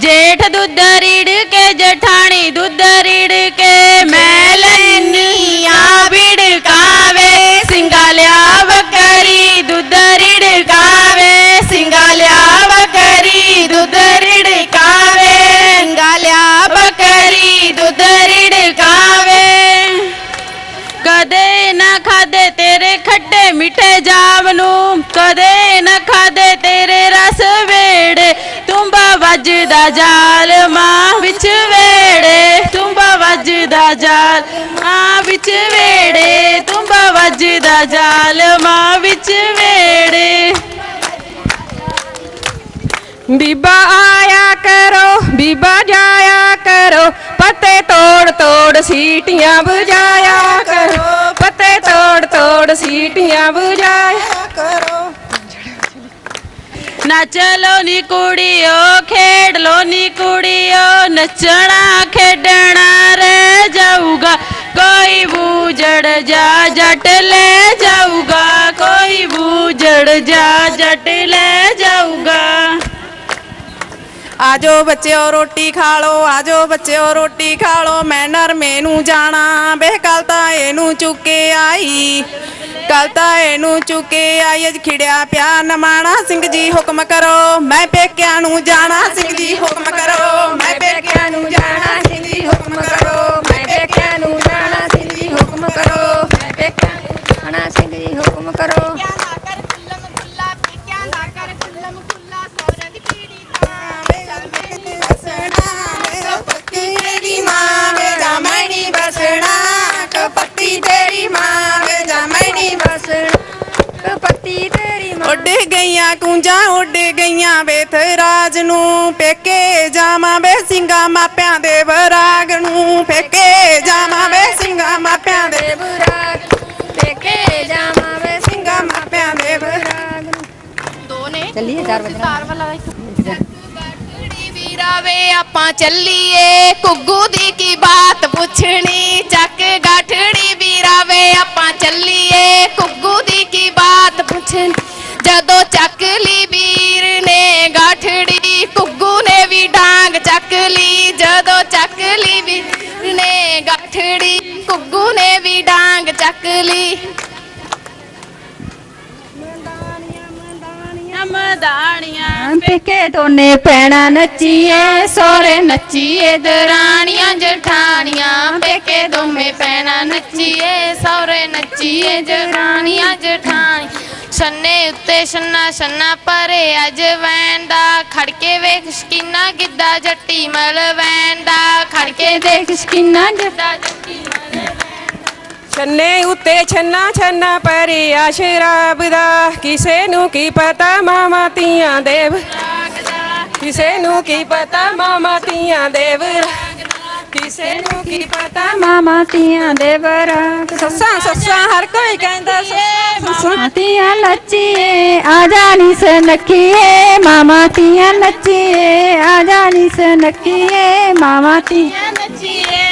ਜੇਠ ਦੁੱਧ ਰੀੜ ਕੇ, ਜਠਾਣੀ ਦੁੱਧ ਰੀੜ ਕੇ। ਮੈਂ ਲੈਨੀ ਆ ਵਿੜਕਾਵੇ ਸਿੰਗਾਲਿਆ ਬੱਕਰੀ ਦੁੱਧ ਰਿੜਕਾਵੇ ਵਿੱਚ ਵੇੜੇ, ਤੁੰਬਾ ਵੱਜਦਾ ਜਾਲ, ਮਾਂ ਵਿੱਚ ਵੇੜੇ। ਬੀਬਾ ਆਇਆ ਕਰੋ, ਬੀਬਾ ਜਾਇਆ ਕਰੋ, ਪੱਤੇ ਤੋੜ ਤੋੜ ਸੀਟੀਆਂ ਵਜਾਇਆ ਕਰੋ, ਪੱਤੇ ਤੋੜ ਤੋੜ ਸੀਟੀਆਂ ਵਜਾਇਆ ਕਰੋ। ਨੱਚ ਲੋ ਨੀ ਕੁੜੀਓ, ਖੇਡ ਲੋ ਨੀ ਕੁੜੀਓ, ਨੱਚਣਾ ਖੇਡਣਾ ਰਹਿ ਜਾਊਗਾ। ਕੋਈ ਬੂਜੜ ਜਾ ਜੱਟ ਲੈ ਜਾਊਗਾ, ਕੋਈ ਬੂਜੜ ਜਾ ਜੱਟ ਲੈ ਜਾਊਗਾ। ਆਜੋ ਬੱਚਿਓ ਰੋਟੀ ਖਾ ਲੋ ਆਜੋ ਬੱਚਿਓ ਰੋਟੀ ਖਾ ਲੋ ਮੈਂ ਨਰਮੇ ਨੂੰ ਜਾਣਾ, ਬੇ ਤਾਂ ਇਹਨੂੰ ਚੁੱਕੇ ਆਈ। ਕੱਲ ਤਾਂ ਇਹਨੂੰ ਚੁੱਕੇ ਆਈ, ਅਜ ਖਿੜਿਆ ਪਿਆ ਨਮਾਣਾ, ਸਿੰਘ ਜੀ ਹੁਕਮ ਕਰੋ, ਮੈਂ ਪੇਕਿਆਂ ਨੂੰ ਜਾਣਾ, ਸਿੰਘ ਜੀ ਹੁਕਮ ਕਰੋ, ਮੈਂ ਪੇਕਿਆਂ ਨੂੰ ਜਾਣਾ, ਸਿੰਘ ਜੀ ਹੁਕਮ ਕਰੋ। ਉੱਡ ਗਈਆਂ ਵੇਥ ਰਾਜ ਨੂੰ ਪੇਕੇ ਜਾਵਾਂ ਵੇ ਸਿੰਘਾ ਮਾਪਿਆਂ ਦੇ ਵਰਾਗ ਨੂੰ ਪੇਕੇ ਜਾਵਾਂ ਵੇ ਸਿੰਘਾ ਮਾਪਿਆਂ ਦੇ ਬੁਰਾਗ ਪੇਕੇ ਜਾਵਾਂ ਵੇ ਸਿੰਘਾ ਮਾਪਿਆਂ ਦੇ ਵਰਾਗ ਚੱਲੀਏ ਚਾਰ ਵਜੇ। ਗਾਠੜੀ ਵੀਰਾਵੇ ਆਪਾਂ ਚੱਲੀਏ। ਕੁੱਗੂ ਦੀ ਕੀ ਬਾਤ ਪੁੱਛਣੀ? ਚੱਕ ਗਾਠੜੀ ਵੀਰਾਵੇ ਆਪਾਂ ਚੱਲੀਏ। ਕੁੱਗੂ ਦੀ ਕੀ ਬਾਤ ਪੁੱਛਣੀ? ਪੇਕੇ ਦੋਨੇ ਪੈਣਾ ਨੱਚੀਏ ਸੋਰੇ ਨੱਚੀਏ, ਦਰਾਣੀਆਂ, ਜਠਾਣੀਆਂ, ਪੇਕੇ ਦੋਵੇਂ ਪੈਣਾ ਨੱਚੀਏ ਸੌਰੇ ਨੱਚੀਏ ਜਰਾਣੀਆਂ ਜਠਾਣੀ। ਛੰਨੇ ਉੱਤੇ ਛੰਨਾ ਛੰਨਾ ਪਰੇ, ਅਜ ਵੈਂਦਾ ਖੜਕੇ ਵੇਖ ਸ਼ਕੀਨਾ ਗਿੱਦਾ ਜੱਟੀ ਮਲ ਵੈਂਦਾ ਖੜਕੇ ਦੇਖ ਸ਼ਕੀਨਾ ਗਿੱਦਾ ਜੱਟੀ ਮਲ ਛੰਨੇ ਉੱਤੇ ਛੰਨਾ ਛੰਨਾ ਪਰਿਆ ਸ਼ਰਾਬ ਦਾ, ਕਿਸੇ ਨੂੰ ਕੀ ਪਤਾ ਮਾਮਾ ਤੀਆਂ ਦੇਵ। ਕਿਸੇ ਨੂੰ ਕੀ ਪਤਾ ਮਾਮਾ ਤੀਆਂ ਦੇਵ ਕਿਸੇ ਨੂੰ ਕੀ ਪਤਾ ਮਾਮਾ ਤੀਆਂ ਦੇ ਬਰਾਗ ਸੱਸਾਂ ਸੱਸਾਂ, ਹਰ ਕੋਈ ਕਹਿੰਦਾ ਸੱਸਾਂ ਤੀਆਂ ਨੱਚੀਏ, ਆ ਜਾਣੀ ਸਨਖੀਏ। ਮਾਮਾ ਤੀਆਂ ਲੱਚੀਏ ਆ ਜਾਣੀ ਸਨਖੀਏ। ਮਾਮਾ ਤੀਆਂ ਨੱਚੀਏ।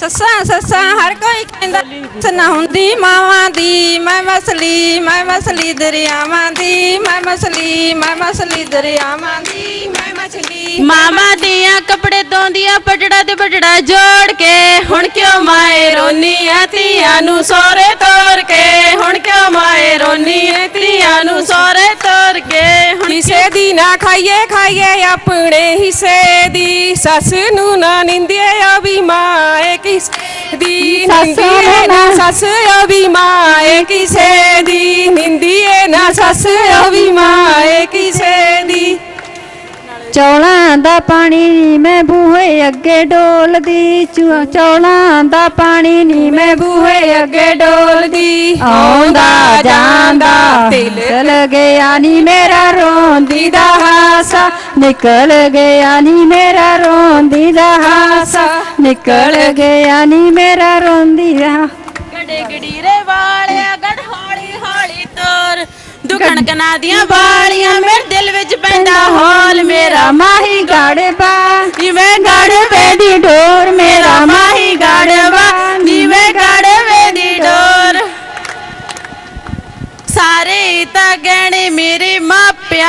ਸੱਸਾਂ ਸੱਸਾਂ ਹਰ ਕੋਈ ਕਹਿੰਦਾ ਸੁਣਾ ਹੁੰਦੀ ਮਾਵਾਂ ਦੀ ਮੈਂ ਮਸਲੀ ਮੈਂ ਮਸਲੀ ਦਰਿਆਵਾਂ ਦੀ ਮੈਂ ਮਸਲੀ ਮੈਂ ਮਸਲੀ ਦਰਿਆਵਾਂ ਦੀ ਮੈਂ ਮਛਲੀ ਮਾਮਾ ਦੀਆਂ ਕੱਪੜੇ ਧੋਂਦੀਆਂ ਪਟੜਾ ਤੇ ਪਟੜਾ ਜੋੜ ਕੇ। ਹੁਣ ਕਿਉਂ ਮਾਏ ਰੋਨੀ ਐ ਧੀਆਂ ਨੂੰ ਸੋਰੇ ਤੋਰ ਕੇ? ਹੁਣ ਕਿਉਂ ਮਾਏ ਰੋਨੀ ਐ ਧੀਆਂ ਨੂੰ ਸੋਰੇ ਤੋਰ ਕੇ? ਹੁਣ ਕਿਸੇ ਦੀ ਨਾ ਖਾਈਏ ਖਾਈਏ ਆਪਣੇ ਹਿੱਸੇ ਦੀ। ਸੱਸ ਨੂੰ ਨਾ ਉਹ ਵੀ ਕਿਸ ਦੀ ਨਿੰਦੀਏ ਨਾ ਸੱਸ ਵੀ ਮਾਂ ਏ ਕਿਸੇ ਦੀ ਨਿੰਦੀਏ ਨਾ ਸੱਸ ਵੀ ਕਿਸੇ ਦੀ। ਚੌਲਾਂ ਦਾ ਪਾਣੀ ਨੀ ਮੈਂ ਬੂਹੇ ਅੱਗੇ ਡੋਲਦੀ ਚੌਲਾਂ ਦਾ ਪਾਣੀ ਨੀ ਮੈਂ ਬੂਹੇ ਅੱਗੇ ਡੋਲਦੀ। ਆਉਂਦਾ ਜਾਂਦਾ ਨਿਕਲ ਗਿਆ ਨੀ ਮੇਰਾ ਰੋਂਦੀ ਦਾ ਹਾਸਾ ਨਿਕਲ ਗਿਆ ਨੀ ਮੇਰਾ ਰੋਂਦੀ ਦਾ ਹਾਸਾ ਨਿਕਲ ਗਿਆ ਨੀ ਮੇਰਾ ਰੋਂਦੀ ਦਾ ਗੜੇ ਗੜੀਰੇ ਵਾਲਿਆ ਗੜ ਹੌਲੀ ਹੌਲੀ ਤੋਰ ਦੁਖਣ ਕਨਾ ਦੀਆਂ ਵਾਲੀਆਂ ਮੇਰੇ ਦਿਲ ਵਿੱਚ ਪੈਂਦਾ ਹੌਲ ਮੇਰਾ ਮਾਹੀ ਗੜਬਾ ਜਿਵੇਂ ਗੜਵੇ ਦੀ ਡੋਰ ਮੇਰਾ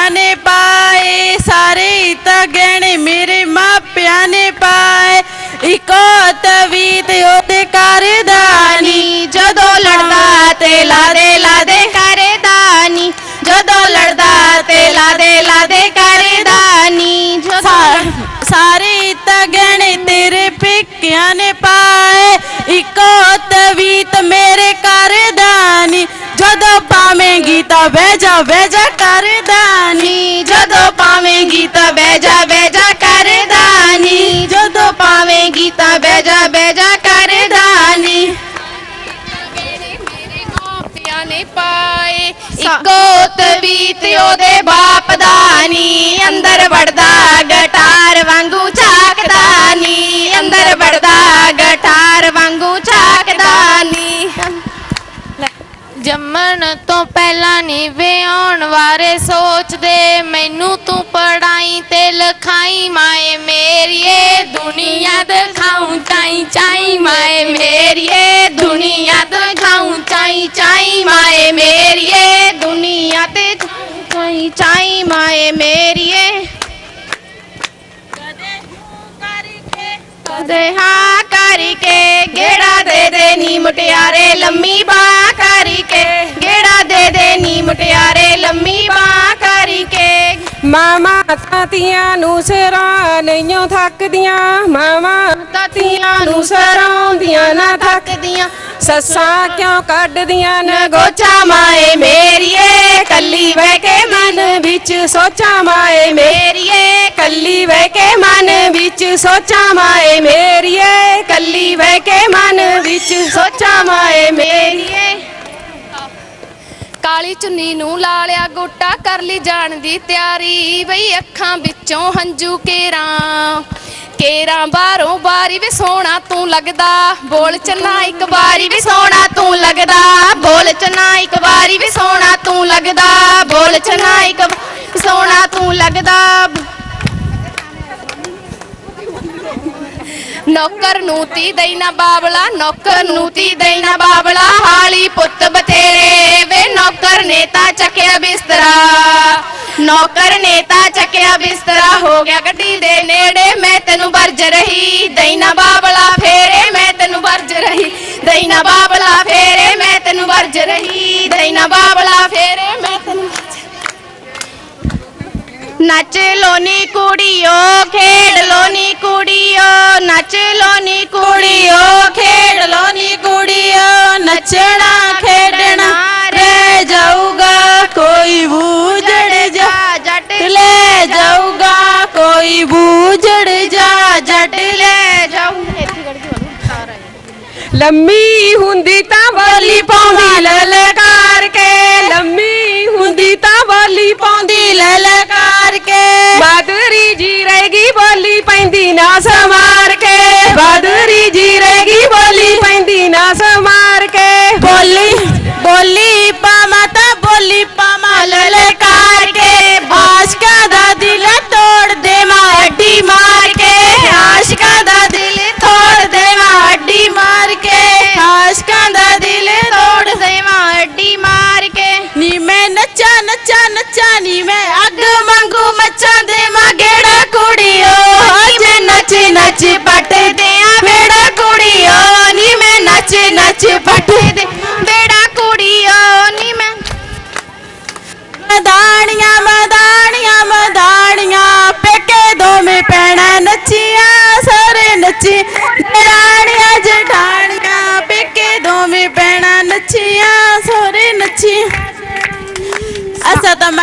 ਮਾਪਿਆਂ ਨੇ ਪਾਏ, ਸਾਰੇ ਤਗਣ ਮੇਰੇ ਮਾਪਿਆਂ ਨੇ ਪਾਏ। ਇਕੋ ਤਵੀਤ ਉਹਦੇ ਕਰਦਾਨੀ ਨੀ ਜਦੋਂ ਲੜਦਾ ਤੇ ਲਾਦੇ ਲਾਦੇ ਕਰਦਾ ਜਦੋਂ ਲੜਦਾ ਤੇ ਲਾਦੇ ਲਾਦੇ ਕਰਦਾ ਨੀ ਜਦੋਂ ਸਾਰੇ ਤਾਂ ਤੇਰੇ ਪਿੱਕਿਆਂ ਨੇ ਪਾਏ। ਇਕੋ ਤਵੀਤ ਮੇਰੇ ਜਦੋਂ ਪਾਵੇਂਗੀ ਤਾਂ ਬਹਿ ਜਾ ਬਹਿ ਜਾ ਕਰਦਾਨੀ ਜਦੋਂ ਪਾਵੇਂਗੀ ਤਾਂ ਬਹਿ ਜਾ ਬਹਿ ਜਾ ਕਰਦਾ ਨੀ। ਜਦੋਂ ਪਾਵੇਂਗੀ ਤਾਂ ਬਹਿ ਜਾ ਬਹਿ ਜਾ ਕਰਦਾ ਨੀ। ਮੇਰੇ ਮਾਪਿਆਂ ਨੇ ਪਾਏ ਇੱਕੋ ਤਵੀਤ ਉਹਦੇ ਬਾਪ ਦਾ ਨੀ। ਅੰਦਰ ਵੜਦਾ ਗਟਾਰ ਵਾਂਗੂ ਝਾਕਦਾ ਨੀ। ਅੰਦਰ ਵੜਦਾ ਗਟਾਰ ਵਾਂਗੂ ਜੰਮਣ ਤੋਂ ਪਹਿਲਾਂ ਨਹੀਂ ਵਿਆਹਣ ਬਾਰੇ ਸੋਚਦੇ, ਮੈਨੂੰ ਤੂੰ ਪੜਾਈ ਤੇ ਲਿਖਾਈ, ਮਾਏ ਮੇਰੀਏ ਦੁਨੀਆ ਦਿਖਾਉਂ, ਚਾਈ ਚਾਈ, ਮਾਏ ਮੇਰੀਏ ਦੁਨੀਆ ਦਿਖਾਉਂ, ਚਾਈ ਚਾਈ, ਮਾਏ ਮੇਰੀਏ ਦੁਨੀਆ ਤੇ ਚਾਈ ਚਾਈ, ਮਾਏ ਮੇਰੀਏ। ਕਦੇ ਹਾਂ ਕਰਕੇ ਗੇੜਾ ਦੇ ਦੇ ਨੀ ਮੁਟਿਆਰੇ, ਲੰਮੀ ਬਾਹ ਕਰਕੇ। ਗੇੜਾ ਦੇ ਦੇ ਨੀ ਮੁਟਿਆਰੇ, ਲੰਮੀ ਬਾਹ ਕਰਕੇ। ਮਾਮਾ ਤਾਤੀਆਂ ਨੂੰ ਸਿਰਾਂ ਨਹੀਂਓ ਥੱਕਦੀਆਂ। ਮਾਮਾ ਤਾਤੀਆਂ ਨੂੰ ਸਰਾਉਂਦੀਆਂ ਨਾ ਥੱਕ ਥੱਕਦੀਆਂ। ਸੱਸਾਂ ਕਿਉਂ ਕੱਢਦੀਆਂ ਨਾ ਗੋਚਾ ਮਾਏ ਮੇਰੀਏ? ਕੱਲੀ ਬਹਿ ਕੇ ਮਨ ਵਿੱਚ ਸੋਚਾਂ ਮਾਏ ਮੇਰੀਏ। ਕੱਲੀ ਬਹਿ ਕੇ ਮਨ ਵਿੱਚ ਸੋਚਾਂ ਮਾਏ ਮੇਰੀਏ। ਕੱਲੀ ਬਹਿ ਕੇ ਮਨ ਵਿੱਚ ਸੋਚਾਂ ਮਾਏ ਮੇਰੀਏ। ਕਾਲੀ ਚੁੰਨੀ ਨੂੰ ਲਾ ਲਿਆ ਗੋਟਾ, ਕਰ ਲਈ ਜਾਣ ਦੀ ਤਿਆਰੀ। ਬਈ ਅੱਖਾਂ ਵਿੱਚੋਂ ਹੰਝੂ ਕੇਰਾਂ ਕੇਰਾਂ ਬਾਹਰੋਂ ਬਾਰੀ ਵੀ ਸੋਹਣਾ ਤੂੰ ਲੱਗਦਾ। ਬੋਲ ਚੰਨਾ ਇੱਕ ਵਾਰੀ ਵੀ ਸੋਹਣਾ ਤੂੰ ਲੱਗਦਾ। ਬੋਲ ਚੰਨਾ ਇੱਕ ਵਾਰੀ ਵੀ ਸੋਹਣਾ ਤੂੰ ਲੱਗਦਾ। ਬੋਲ ਚੰਨਾ ਇੱਕ ਨੌਕਰ ਨੂੰ ਤੀ ਦੇਣਾ ਬਾਬਲਾ, ਨੌਕਰ ਨੂੰ ਤੀ ਦੇਣਾ ਬਾਬਲਾ, ਹਾਲੀ ਪੁੱਤ ਬਤੇਰੇ ਵੇ। ਨੌਕਰ ਨੇ ਤਾਂ ਚੱਕਿਆ ਬਿਸਤਰਾ, ਨੌਕਰ ਨੇ ਤਾਂ ਚੱਕਿਆ ਬਿਸਤਰਾ। ਹੋ ਗਿਆ ਗੱਡੀ ਦੇ ਨੇੜੇ, ਮੈਂ ਤੈਨੂੰ ਵਰਜ ਰਹੀ। ਦੇਣਾ ਬਾਬਲਾ ਫੇਰੇ, ਮੈਂ ਤੈਨੂੰ ਵਰਜ ਰਹੀ। ਦਈਨਾ ਬਾਬਲਾ ਫੇਰੇ, ਮੈਂ ਤੈਨੂੰ ਵਰਜ ਰਹੀ। ਦਈਨਾ ਬਾਬਲਾ ਫੇਰੇ, ਮੈਂ ਤੈਨੂੰ ਨੱਚ ਲੋ ਨੀ ਕੁੜੀਓ ਖੇਡ ਖੇਡ ਲੋ ਨੀ ਕੁੜੀਓ ਨੱਚਣਾ ਖੇਡਣਾ ਰਹਿ ਜਾਊਗਾ ਕੋਈ ਬੂਝੜ ਜਾ ਜੱਟ ਲੈ ਜਾਊਗਾ ਕੋਈ ਬੂਝੜ ਲੰਮੀ ਹੁੰਦੀ ਤਾਂ ਬੋਲੀ ਪਾਉਂਦੀ ਲਲਕਾਰ ਕੇ। ਲੰਮੀ ਹੁੰਦੀ ਤਾਂ ਬੋਲੀ ਪਾਉਂਦੀ ਲਲਕਾਰ ਕੇ। ਬਾਦਰੀ ਜੀ ਰਹੇਗੀ ਬੋਲੀ ਪੈਂਦੀ ਨਾ ਸਮਾਰ ਕੇ। ਬਾਦਰੀ ਜੀ ਰਹੇਗੀ ਬੋਲੀ ਪੈਂਦੀ ਨਾ ਸਮਾਰ ਕੇ। ਬੋਲੀ ਬੋਲੀ ਪਾਮਾ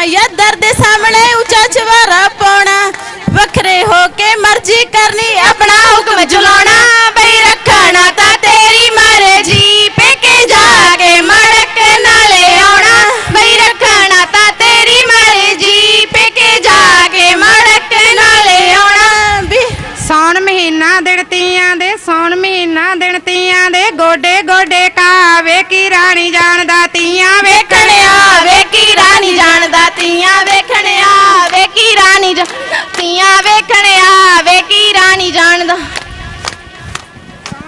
ਯਾਦਰ ਦੇ ਸਾਹਮਣੇ ਉੱਚਾ ਚਵਾਰਾ ਪਾਉਣਾ। ਵੱਖਰੇ ਹੋ ਕੇ ਮਰਜ਼ੀ ਕਰਨੀ, ਆਪਣਾ ਹੁਕਮ ਚਲਾਉਣਾ ਬਈ ਰੱਖਣਾ ਤਾਂ ਤੇਰੀ ਮਰਜ਼ੀ, ਪੇਕੇ ਜਾ ਕੇ ਮੜਕ ਨਾਲੇ ਆਉਣਾ। ਬਈ ਰੱਖਣਾ ਤਾਂ ਤੇਰੀ ਮਰਜ਼ੀ, ਪੇਕੇ ਜਾ ਕੇ ਮੜਕ ਨਾਲੇ ਆਉਣਾ। ਵੀ ਸੌਣ ਮਹੀਨਾ ਦਿਨ ਤੀਆਂ ਦੇ, ਸੌਣ ਮਹੀਨਾ ਦਿਨ ਤੀਆਂ ਦੇ। ਗੋਡੇ ਗੋਡੇ ਕਾਵੇ, ਕੀ ਰਾਣੀ ਜਾਣਦਾ ਤੀਆਂ ਵੇਖਣਿਆ ਤੀਆਂ ਵੇਖਣਿਆ ਵੇਖੀ ਰਾਣੀ ਜਾਣਦਾ।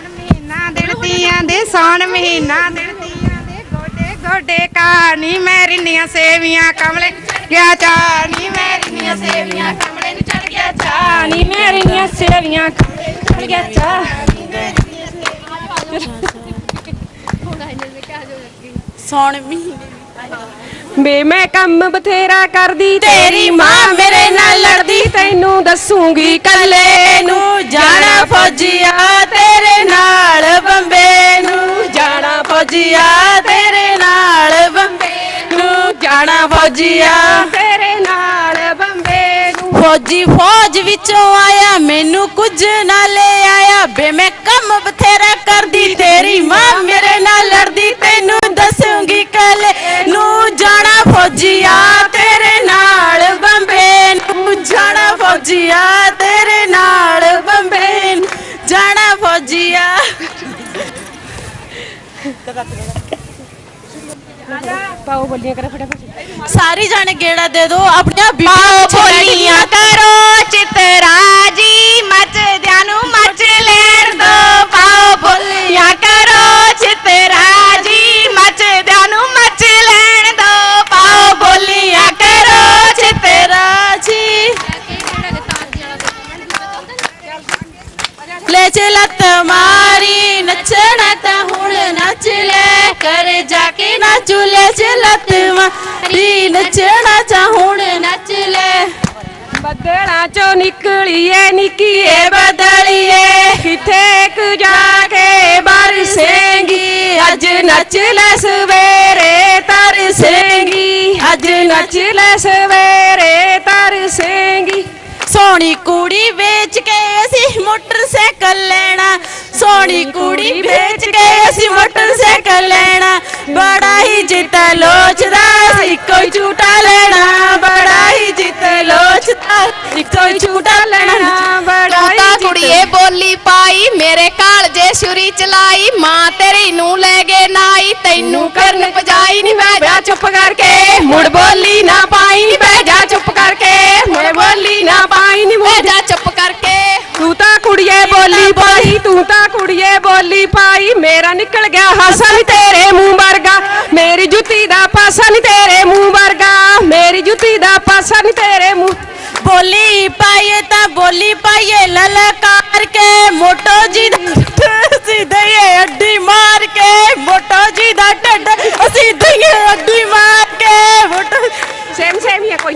ਮਹੀਨਾ ਦਿਨ ਤੀਆਂ ਦੇ ਸੌਣ ਮਹੀਨਾ ਦਿਨ ਤੀਆਂ ਦੇ ਗੋਡੇ ਗੋਡੇ ਕਾਣੀ ਮੈਂ ਰਿੰਨੀਆਂ ਸੇਵੀਆਂ ਕਮਲੇ ਗਿਆ ਚਾਣੀ ਮੈਂ ਰਿੰਨੀਆਂ ਸੇਵੀਆਂ ਕਮਲੇ ਨੂੰ ਚੜ ਗਿਆ ਚਾਣੀ ਨੀ ਮੇਰੀਆਂ ਸੇਵੀਆਂ। ਖੜ ਗਿਆ ਚਾ ਸੌਣ ਮਹੀਨੇ ਬੇ ਮੈਂ ਕੰਮ ਬਥੇਰਾ ਕਰਦੀ, ਤੇਰੀ ਮਾਂ ਮੇਰੇ ਨਾਲ ਲੜਦੀ, ਤੈਨੂੰ ਦੱਸੂਗੀ ਕੱਲੇ ਨੂੰ ਜਾਣਾ ਫੌਜੀਆ ਤੇਰੇ ਨਾਲ, ਬੰਬੇ ਨੂੰ ਜਾਣਾ ਫੌਜੀਆ ਤੇਰੇ ਨਾਲ, ਬੰਬੇ ਨੂੰ ਜਾਣਾ ਫੌਜੀਆ ਤੇਰੇ ਨਾਲ, ਬੰਬੇ ਨੂੰ। ਫੌਜੀ ਫੌਜ ਵਿੱਚੋਂ ਆਇਆ, ਮੈਨੂੰ ਕੁਝ ਨਾ ਲੈ ਆਇਆ। ਬੇ ਮੈਂ ਕੰਮ ਬਥੇਰਾ ਕਰਦੀ, ਤੇਰੀ ਮਾਂ ਮੇਰੇ ਨਾਲ ਲੜਦੀ, ਤੈਨੂੰ ਦੱਸੂਗੀ ਕੱਲੇ ਫੌਜੀਆ ਤੇਰੇ ਨਾਲ ਬੰਬੇ ਨੂੰ ਜਾਣਾ ਫੌਜੀਆ ਤੇਰੇ ਨਾਲ ਬੰਬੇ ਨੂੰ ਜਾਣਾ ਫੌਜੀਆ। ਪਾਓ ਬੋਲੀਆਂ ਕਰ ਫਟਾਫਟ ਸਾਰੀ ਜਾਣੇ ਗੇੜਾ ਦੇ ਦੋ ਆਪਣੀਆਂ ਬੀਬੀਆਂ ਬੋਲੀਆਂ ਕਰੋ ਚਿਤਰਾਜੀ ਮੱਚਦਿਆਂ ਨੂੰ ਮੱਚ ਲੈਣ ਦੋ। ਲੈ ਲੱਤ ਮਾਰੀ ਨੱਚਣਾ ਤਾਂ ਹੁਣ ਨੱਚ ਲੈ। ਕਰ ਜਾ ਕੇ ਨਾਚੂ ਲੈ ਚ ਲੱਤ ਮਾਰੀ, ਨੱਚਣਾ ਤਾਂ ਹੁਣ ਨੱਚ ਲੈ। ਬੱਦਲਾਂ ਚੋਂ ਨਿਕਲੀਏ, ਨਿੱਕੀਏ ਬਦਲੀਏ। ਕਿਥੇ ਕੁ ਜਾ ਕੇ ਬਰਸੇਂਗੀ ਅੱਜ ਨੱਚ ਲੈ ਸਵੇਰੇ ਤਰਸੇਂਗੀ ਅੱਜ ਨੱਚ ਲੈ ਸਵੇਰੇ ਤਰਸੇਂਗੀ ਸੋਹਣੀ ਕੁੜੀ ਵੇਚ ਕੇ ਅਸੀਂ ਮੋਟਰਸਾਈਕਲ ਲੈਣਾ। ਸੋਹਣੀ ਕੁੜੀ ਵੇਚ ਕੇ ਅਸੀਂ ਮੋਟਰਸਾਈਕਲ ਲੈਣਾ। ਬੜਾ ਹੀ ਜਿੱਤ ਲੋਚਦਾ ਸੀ ਕੋਈ ਝੂਟਾ ਲੈਣਾ। ਬੜਾ ਹੀ ਜਿੱਤ ਲੋਚਦਾ ਸੀ ਕੋਈ ਝੂਟਾ ਲੈਣਾ। ਬੜਾ ਹੀ ਕੁੜੀਏ ਬੋਲੀ ਪਾਈ ਮੇਰੇ ਕਾਲਜੇ ਛੁਰੀ ਚਲਾਈ ਮਾਂ ਤੇਰੀ ਨੂੰ ਲੈ ਗਏ ਨਾਈ ਤੈਨੂੰ ਕਰਨ ਪਜਾਈ ਨਹੀਂ ਮੈਂ। ਚੁੱਪ ਕਰਕੇ ਮੁੜ ਬੋਲੀ ਨਾ ਪਾਈ ਪਾਈ, ਮੇਰਾ ਨਿਕਲ ਗਿਆ ਹਸਨ ਤੇਰੇ ਮੂੰਹ ਵਰਗਾ। ਮੇਰੀ ਜੁੱਤੀ ਦਾ ਪਾਸਾ ਨਹੀਂ ਤੇਰੇ ਮੂੰਹ ਵਰਗਾ। ਮੇਰੀ ਜੁੱਤੀ ਦਾ ਪਾਸਾ ਨਹੀਂ ਤੇਰੇ ਮੂੰਹ। ਬੋਲੀ ਪਾਈਏ ਤਾਂ ਬੋਲੀ ਪਾਈਏ, ਲਲਕਾਰ ਕੇ ਮੋਟੋ ਜੀ ਅਸੀਂ ਦਈਏ ਅੱਡੀ ਮਾਰ ਕੇ, ਮੋਟੋ ਜੀ ਦਾ ਢੱਡ ਅਸੀਂ ਦਈਏ ਅੱਡੀ ਮਾਰ ਕੇ, ਮੋਟੋ ਸੇਮ ਸੇਮ ਹੀ ਕੋਈ